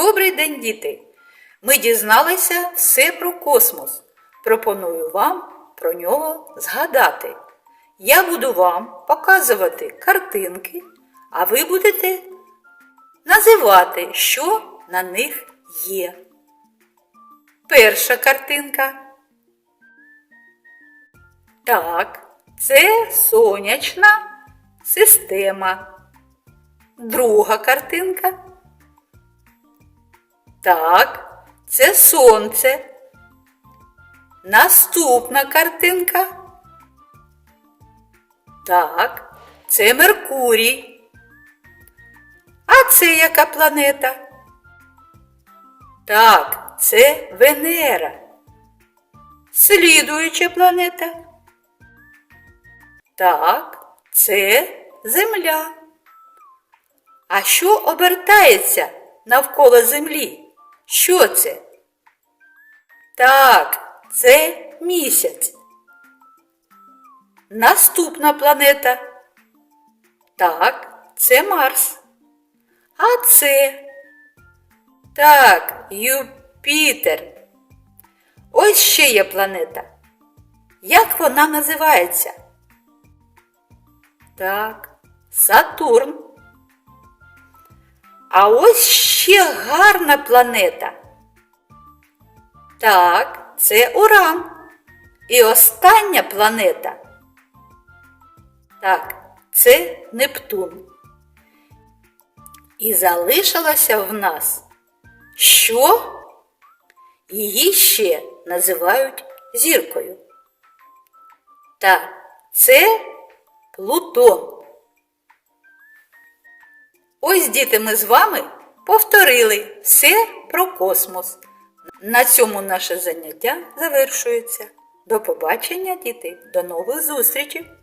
Добрий день, діти! Ми дізналися все про космос. Пропоную вам про нього згадати. Я буду вам показувати картинки, а ви будете називати, що на них є. Перша картинка. Так, це сонячна система. Друга картинка. Так, це сонце. Наступна картинка. Так, це Меркурій. А це яка планета? Так, це Венера. Слідуюча планета. Так, це Земля. А що обертається навколо Землі? Що це? Так, це місяць. Наступна планета. Так, це Марс. А це? Так, Юпітер. Ось ще є планета. Як вона називається? Так, Сатурн. А ось ще гарна планета. Так, це Уран. І остання планета. Так, це Нептун. І залишилося в нас що? Її ще називають зіркою. Так, це Плутон. Ось діти ми з вами повторили все про космос. На цьому наше заняття завершується. До побачення, діти, до нових зустрічей!